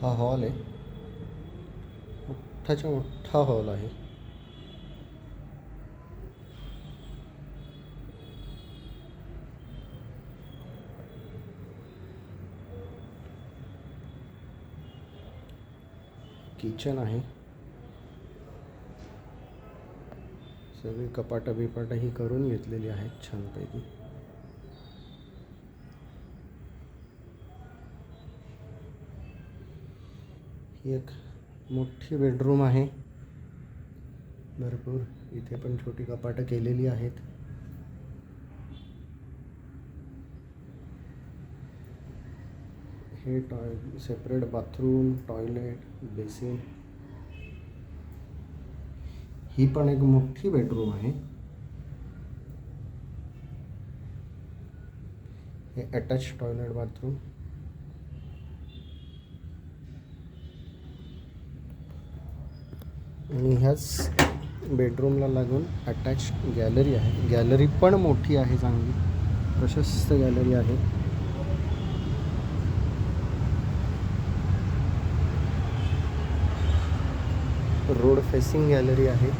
हा हॉल आहे. मोठाच्या मोठा हॉल आहे. किचन आहे. सगळी कपाटं बिपाटं ही करून घेतलेली आहेत छानपैकी. एक मोठी बेडरूम आहे. भरपूर. इथे पण छोटी कपाटं आहेत. हे टॉय सेपरेट बाथरूम टॉयलेट बेसिन ही पण एक मोठी बेडरूम आहे. हे अटॅच टॉयलेट बाथरूम आणि ह्याच बेडरूमला लागून अटॅच गॅलरी आहे. गॅलरी पण मोठी आहे चांगली. प्रशस्त गॅलरी आहे. रोड फेसिंग गॅलरी आहे.